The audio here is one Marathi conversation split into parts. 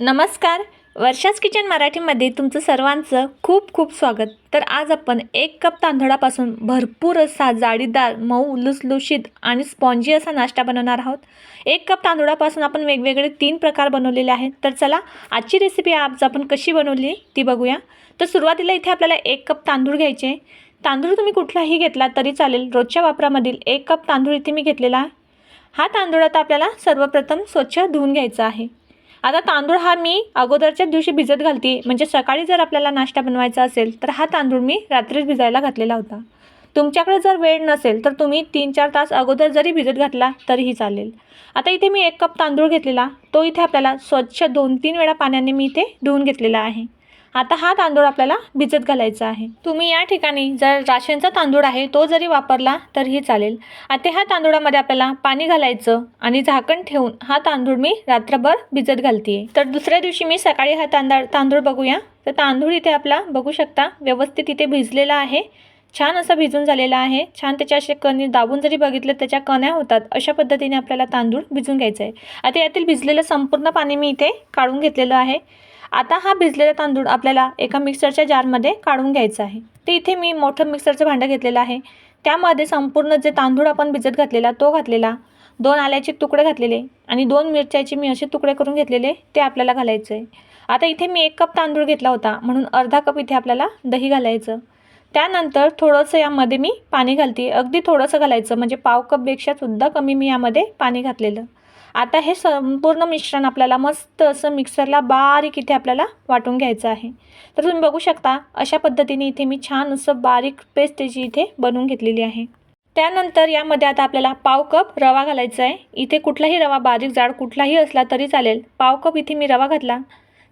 नमस्कार. वर्षाच किचन मराठीमध्ये तुमचं सर्वांचं खूप खूप स्वागत. तर आज आपण एक कप तांदळापासून भरपूर असा जाळीदार मऊ लुसलुशीत आणि स्पॉन्जी असा नाश्ता बनवणार आहोत. एक कप तांदूळापासून आपण वेगवेगळे तीन प्रकार बनवलेले आहेत. तर चला आजची रेसिपी आज आपण कशी बनवली ती बघूया. तर सुरुवातीला इथे आपल्याला एक कप तांदूळ घ्यायचे. तांदूळ तुम्ही कुठलाही घेतला तरी चालेल. रोजच्या वापरामधील एक कप तांदूळ इथे मी घेतलेला आहे. हा तांदूळ आता आपल्याला सर्वप्रथम स्वच्छ धुवून घ्यायचा आहे. आता तांदूळ हा मी अगोदरच्याच दिवशी भिजत घालते. म्हणजे सकाळी जर आपल्याला नाश्ता बनवायचा असेल तर हा तांदूळ मी रात्रीच भिजायला घातलेला होता. तुमच्याकडे जर वेळ नसेल तर तुम्ही तीन चार तास अगोदर जरी भिजत घातला तरीही चालेल. आता इथे मी एक कप तांदूळ घेतलेला. तो इथे आपल्याला स्वच्छ दोन तीन वेळा पाण्याने मी इथे धुवून घेतलेला आहे. आता हा तांदूळ आपल्याला भिजत घालायचा आहे. तुम्ही या ठिकाणी जर राशनचा तांदूळ आहे तो जरी वापरला तरीही चालेल. आता ह्या तांदूळामध्ये आपल्याला पाणी घालायचं आणि झाकण ठेवून हा तांदूळ मी रात्रभर भिजत घालते तर दुसऱ्या दिवशी मी सकाळी हा तांदळ तांदूळ बघूया. तर तांदूळ इथे आपला बघू शकता व्यवस्थित इथे भिजलेला आहे. छान असा भिजून झालेला आहे. छान त्याच्या असे कणी दाबून जरी बघितलं त्याच्या कण्या होतात अशा पद्धतीने आपल्याला तांदूळ भिजून घ्यायचा आहे आता यातील भिजलेलं संपूर्ण पाणी मी इथे काढून घेतलेलं आहे. आता हा भिजलेला तांदूळ आपल्याला एका मिक्सरच्या जारमध्ये काढून घ्यायचा आहे. ते इथे मी मोठं मिक्सरचं भांडं घेतलेलं आहे. त्यामध्ये संपूर्ण जे तांदूळ आपण भिजत घातलेला तो घातलेला दोन आल्याचे तुकडे घातलेले आणि दोन मिरच्याचे मी असे तुकडे करून घेतलेले ते आपल्याला घालायचं आहे. आता इथे मी एक कप तांदूळ घेतला होता म्हणून अर्धा कप इथे आपल्याला दही घालायचं. त्यानंतर थोडंसं यामध्ये मी पाणी घालते. अगदी थोडंसं घालायचं म्हणजे पाव कपपेक्षा सुद्धा कमी मी यामध्ये पाणी घातलेलं. आता हे संपूर्ण मिश्रण आपल्याला मस्त असं मिक्सरला बारीक इथे आपल्याला वाटून घ्यायचं आहे. तर तुम्ही बघू शकता अशा पद्धतीने इथे मी छान असं बारीक पेस्ट त्याची इथे बनवून घेतलेली आहे. त्यानंतर यामध्ये आता आपल्याला पाव कप रवा घालायचा आहे. इथे कुठलाही रवा बारीक जाड कुठलाही असला तरी चालेल. पाव कप इथे मी रवा घातला.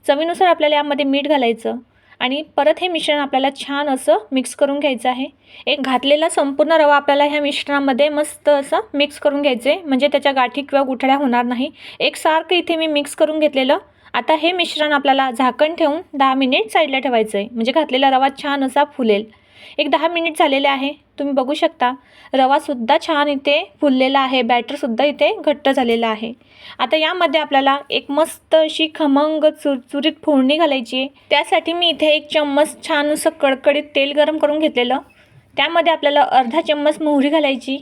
चवीनुसार आपल्याला यामध्ये मीठ घालायचं. आणि परत हे मिश्रण आपल्याला छान असं मिक्स करून घ्यायचं आहे. एक घातलेला संपूर्ण रवा आपल्याला ह्या मिश्रणामध्ये मस्त असं मिक्स करून घ्यायचं आहे. म्हणजे त्याच्या गाठी किंवा गुठळ्या होणार नाही. एकसारखं इथे मी मिक्स करून घेतलेलं. आता हे मिश्रण आपल्याला झाकण ठेवून दहा मिनिट साईडला ठेवायचं आहे म्हणजे घातलेला रवा छान असा फुलेल. एक दहा मिनिट झालेले आहे. तुम्ही बघू शकता. रवासुद्धा छान इथे फुललेला आहे. बॅटरसुद्धा इथे घट्ट झालेला आहे. आता यामध्ये आपल्याला एक मस्त अशी खमंग चुरचुरीत फोडणी घालायची आहे. त्यासाठी मी इथे एक चम्मच छान असं कडकडीत तेल गरम करून घेतलेलं. त्यामध्ये आपल्याला अर्धा चम्मच मोहरी घालायची.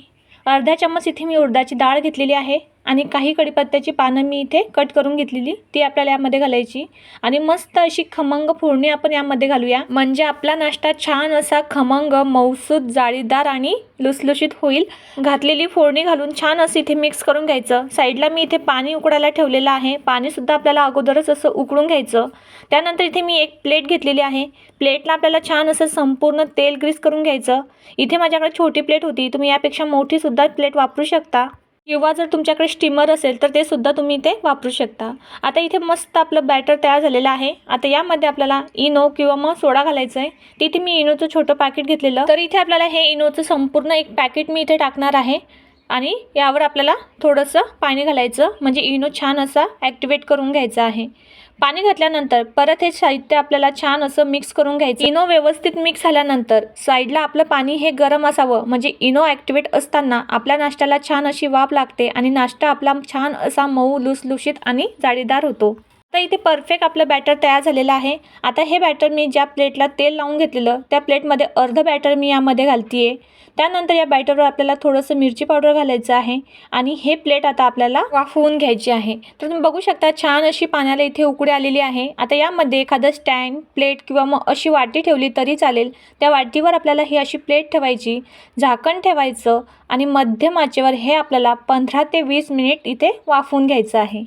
अर्धा चम्मच इथे मी उडदाची डाळ घेतलेली आहे. आणि काही कढीपत्त्याची पानं मी इथे कट करून घेतलेली ती आपल्याला यामध्ये घालायची. आणि मस्त अशी खमंग फोडणी आपण यामध्ये घालूया. म्हणजे आपला नाश्ता छान असा खमंग मौसूद जाळीदार आणि लुसलुशीत होईल. घातलेली फोडणी घालून छान असं इथे मिक्स करून घ्यायचं. साईडला मी इथे पाणी उकडायला ठेवलेलं आहे. पाणीसुद्धा आपल्याला अगोदरच असं उकळून घ्यायचं. त्यानंतर इथे मी एक प्लेट घेतलेली आहे. प्लेटला आपल्याला छान असं संपूर्ण तेल ग्रीस करून घ्यायचं. इथे माझ्याकडे छोटी प्लेट होती. तुम्ही यापेक्षा मोठीसुद्धा प्लेट वापरू शकता. किंवा जर तुमच्याकडे स्टीमर असेल तर ते सुद्धा तुम्ही इथे वापरू शकता. आता इथे मस्त आपलं बॅटर तयार झालेलं आहे. आता यामध्ये आपल्याला इनो किंवा मग सोडा घालायचं आहे तिथे मी इनोचं छोटं पॅकेट घेतलेलं. तर इथे आपल्याला हे इनोचं संपूर्ण एक पॅकेट मी इथे टाकणार आहे. आणि यावर आपल्याला थोडंसं पाणी घालायचं. म्हणजे इनो छान असा ॲक्टिवेट करून घ्यायचा आहे. पाणी घातल्यानंतर परत हे साहित्य आपल्याला छान असं मिक्स करून घ्यायचं. इनो व्यवस्थित मिक्स झाल्यानंतर साईडला आपलं पाणी हे गरम असावं. म्हणजे इनो ॲक्टिवेट असताना आपल्या नाश्त्याला छान अशी वाफ लागते आणि नाश्ता आपला छान असा मऊ लुसलुशीत आणि जाळीदार होतो. तर इथे परफेक्ट आपलं बॅटर तयार झालेलं आहे. आता हे बॅटर मी ज्या प्लेटला तेल लावून घेतलेलं त्या प्लेटमध्ये अर्ध बॅटर मी यामध्ये घालते आहे त्यानंतर या बॅटरवर आपल्याला थोडंसं मिरची पावडर घालायचं आहे आणि हे प्लेट आता आपल्याला वाफवून घ्यायची आहे. तर तुम्ही बघू शकता छान अशी पाण्याला इथे उकडी आलेली आहे. आता यामध्ये एखादं स्टँड प्लेट किंवा मग अशी वाटी ठेवली तरी चालेल. त्या वाटीवर आपल्याला ही अशी प्लेट ठेवायची झाकण ठेवायचं आणि मध्यम आचेवर हे आपल्याला पंधरा ते वीस मिनिट इथे वाफवून घ्यायचं आहे.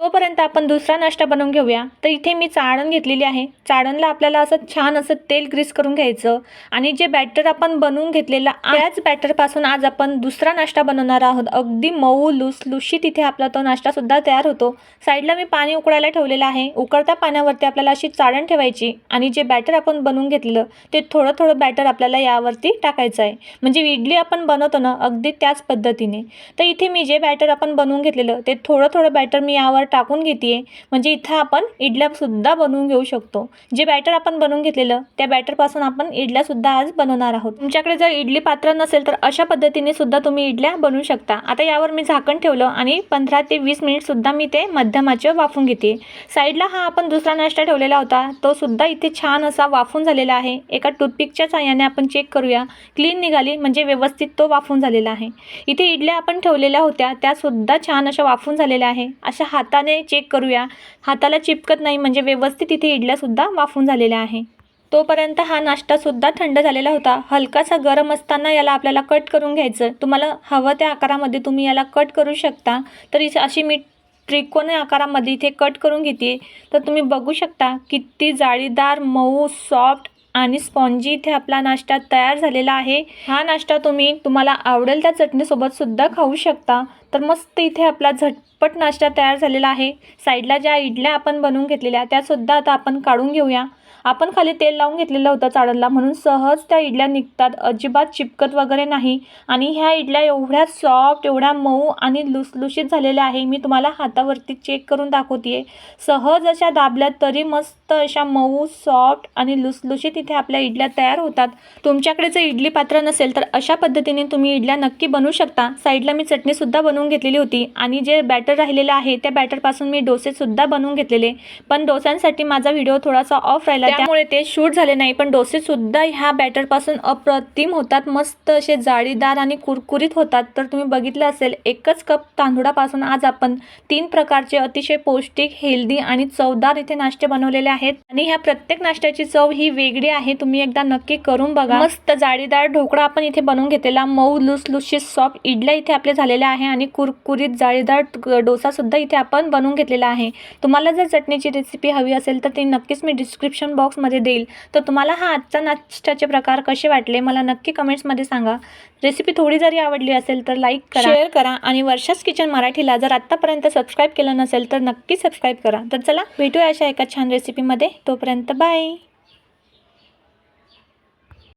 तोपर्यंत आपण दुसरा नाश्ता बनवून घेऊया. तर इथे मी चाळण घेतलेली आहे. चाळणला आपल्याला असं छान असं तेल ग्रीस करून घ्यायचं आणि जे बॅटर आपण बनवून घेतलेलं त्याच बॅटरपासून आज आपण दुसरा नाश्ता बनवणार आहोत. अगदी मऊ लुसलुशीत इथे आपला तो नाश्तासुद्धा तयार होतो. साईडला मी पाणी उकळायला ठेवलेलं आहे. उकळत्या पाण्यावरती आपल्याला अशी चाळण ठेवायची आणि जे बॅटर आपण बनवून घेतलेलं ते थोडं थोडं बॅटर आपल्याला यावरती टाकायचं आहे. म्हणजे इडली आपण बनवतो ना अगदी त्याच पद्धतीने. तर इथे मी जे बॅटर आपण बनवून घेतलेलं ते थोडं थोडं बॅटर मी यावर टाकून घेते म्हणजे इथं आपण इडल्यासुद्धा बनवून घेऊ शकतो. जे बॅटर आपण बनवून घेतलेलं त्या बॅटरपासून आपण इडल्यासुद्धा आज बनवणार आहोत. तुमच्याकडे जर इडली पात्र नसेल तर अशा पद्धतीने सुद्धा तुम्ही इडल्या बनवू शकता. आता यावर मी झाकण ठेवलं आणि पंधरा ते वीस मिनिटसुद्धा मी ते मध्यमाचे वाफून घेते. साईडला हा आपण दुसरा नाश्ता ठेवलेला होता. तो सुद्धा इथे छान असा वाफून झालेला आहे. एका टूथपिकच्या साह्याने आपण चेक करूया. क्लीन निघाली म्हणजे व्यवस्थित तो वाफून झालेला आहे. इथे इडल्या आपण ठेवलेल्या होत्या. त्यासुद्धा छान अशा वाफून झालेल्या आहे. अशा हाताने चेक करूया. हाताला चिपकत नाही म्हणजे व्यवस्थित इथे इडल्यासुद्धा वाफून झालेल्या आहे. तोपर्यंत हा नाश्तासुद्धा थंड झालेला होता. हलकासा गरम असताना याला आपल्याला कट करून घ्यायचं. तुम्हाला हवं त्या आकारामध्ये तुम्ही याला कट करू शकता. तर इथे अशी मी त्रिकोण आकारामध्ये इथे कट करून घेते. तर तुम्ही बघू शकता किती जाळीदार मऊ सॉफ्ट आणि स्पॉन्जी इथे आपला नाश्ता तयार झालेला आहे. हा नाश्ता तुम्ही तुम्हाला आवडेल त्या चटणीसोबतसुद्धा खाऊ शकता. तर मस्त इथे आपला झट झटपट नाश्ता तयार झालेला आहे. साईडला ज्या इडल्या आपण बनवून घेतलेल्या त्यासुद्धा आता आपण काढून घेऊया. आपण खाली तेल लावून घेतलेलं होतं चाळणला म्हणून सहज त्या इडल्या निघतात. अजिबात चिपकत वगैरे नाही. आणि ह्या इडल्या एवढ्या सॉफ्ट एवढ्या मऊ आणि लुसलुशीत झालेल्या आहे. मी तुम्हाला हातावरती चेक करून दाखवते सहज अशा दाबल्या तरी मस्त अशा मऊ सॉफ्ट आणि लुसलुशीत इथे आपल्या इडल्या तयार होतात. तुमच्याकडे जर इडली पात्र नसेल तर अशा पद्धतीने तुम्ही इडल्या नक्की बनवू शकता. साईडला मी चटणीसुद्धा बनवून घेतलेली होती. आणि जे बॅटर राहिलेलं आहे. त्या बॅटरपासून मी डोसेसुद्धा बनवून घेतलेले. पण डोस्यांसाठी माझा व्हिडिओ थोडासा ऑफ राहिला. त्यामुळे ते शूट झाले नाही. पण डोसेसुद्धा ह्या बॅटरपासून अप्रतिम होतात. मस्त असे जाळीदार आणि कुरकुरीत होतात. तर तुम्ही बघितलं असेल एकच कप तांदूळापासून आज आपण तीन प्रकारचे अतिशय पौष्टिक हेल्दी आणि चवदार इथे नाश्ते बनवलेले आहेत. आणि ह्या प्रत्येक नाश्त्याची चव ही वेगळी आहे. तुम्ही एकदा नक्की करून बघा. मस्त जाळीदार ढोकळा आपण इथे बनवून घेतलेला. मऊ लुसलुशीत सॉफ्ट इडल्या इथे आपल्या झालेल्या आहे. आणि कुरकुरीत जाळीदार डोसासुद्धा इथे आपण बनवून घेतलेला आहे. तुम्हाला जर चटणीची रेसिपी हवी असेल तर ती नक्कीच मी डिस्क्रिप्शन बॉक्समध्ये देईल. तर तुम्हाला हा आजचा नाश्त्याचे प्रकार कसे वाटले मला नक्की कमेंट्समध्ये सांगा. रेसिपी थोडी जरी आवडली असेल तर लाईक करा शेअर करा आणि वर्षास किचन मराठीला जर आत्तापर्यंत सबस्क्राईब केलं नसेल तर नक्की सबस्क्राईब करा. तर चला भेटूया अशा एका छान रेसिपीमध्ये तोपर्यंत बाय